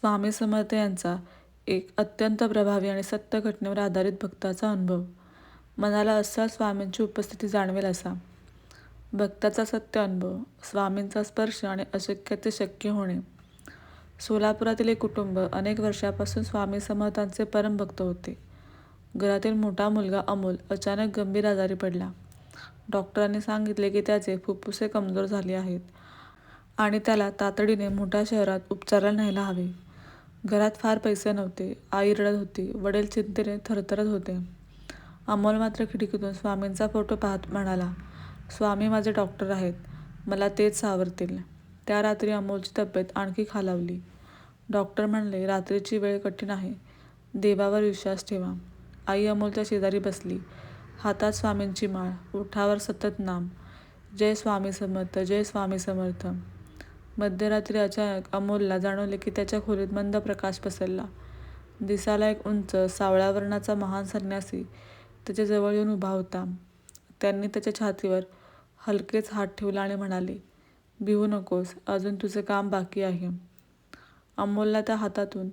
स्वामी समर्थ यांचा एक अत्यंत प्रभावी आणि सत्य घटनेवर आधारित भक्ताचा अनुभव. मनाला असा स्वामींची उपस्थिती जाणवेल असा. भक्ताचा सत्य अनुभव स्वामींचा स्पर्श आणि अशक्य ते शक्य होणे. सोलापुरातील एक कुटुंब अनेक वर्षापासून स्वामी समर्थांचे परमभक्त होते. घरातील मोठा मुलगा अमोल अचानक गंभीर आजारी पडला. डॉक्टरांनी सांगितले की त्याचे फुफ्फुसे कमजोर झाले आहेत आणि त्याला तातडीने मोठ्या शहरात उपचाराला न्यायला हवे. घरात फार पैसे नव्हते. आई रडत होती. वडील चिंतेने थरथरत होते. अमोल मात्र खिडकीतून स्वामींचा फोटो पाहत म्हणाला स्वामी माझे डॉक्टर आहेत. मला तेच सावरतील. त्या रात्री अमोलची तब्येत आणखी खालावली. डॉक्टर म्हणले रात्रीची वेळ कठीण आहे. देवावर विश्वास ठेवा. आई अमोलच्या शेजारी बसली. हातात स्वामींची माळ. ओठावर सतत नाम. जय स्वामी समर्थ जय स्वामी समर्थ. मध्यरात्री अचानक अमोलला जाणवले की त्याच्या खोलीत मंद प्रकाश पसरला. दिसाला एक उंच सावळ्या वर्णाचा महान संन्यासी त्याच्याजवळ येऊन उभा होता. त्यांनी त्याच्या छातीवर हलकेच हात ठेवला आणि म्हणाले भिवू नकोस अजून तुझं काम बाकी आहे. अमोलला त्या हातातून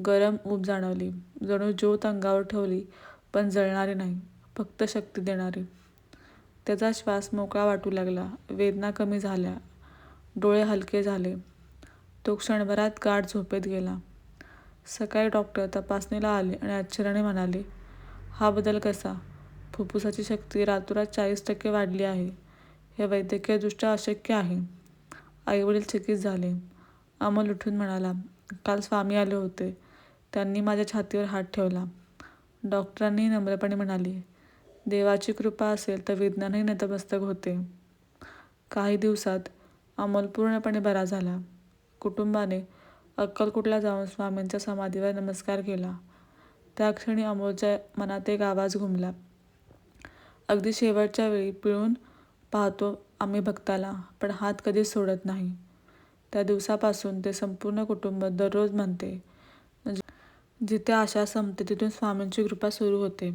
गरम ऊब जाणवली. जणू ज्योत अंगावर ठेवली पण जळणारी नाही फक्त शक्ती देणारी. त्याचा श्वास मोकळा वाटू लागला. वेदना कमी झाल्या. डोळे हलके झाले. तो क्षणभरात गाढ झोपेत गेला. सकाळी डॉक्टर तपासणीला आले आणि आश्चर्याने म्हणाले हा बदल कसा? फुफ्फुसाची शक्ती रातोरात चाळीस टक्के वाढली आहे. हे वैद्यकीयदृष्ट्या अशक्य आहे. आईवडील चकित झाले. अमोल उठून म्हणाला काल स्वामी आले होते. त्यांनी माझ्या छातीवर हात ठेवला. डॉक्टरांनी नम्रपणे म्हणाले देवाची कृपा असेल तर विज्ञानही नतमस्तक होते. काही दिवसात अमोल पूर्णपणे बरा झाला. कुटुंबाने अक्कलकुटला जाऊन स्वामींच्या समाधीवर नमस्कार केला. त्या क्षणी अमोलच्या मनात एक आवाज घुमला. अगदी शेवटच्या वेळी पिळून पाहतो आम्ही भक्ताला पण हात कधीच सोडत नाही. त्या दिवसापासून ते संपूर्ण कुटुंब दररोज म्हणते म्हणजे जिथे आशा संपते तिथून स्वामींची कृपा सुरू होते.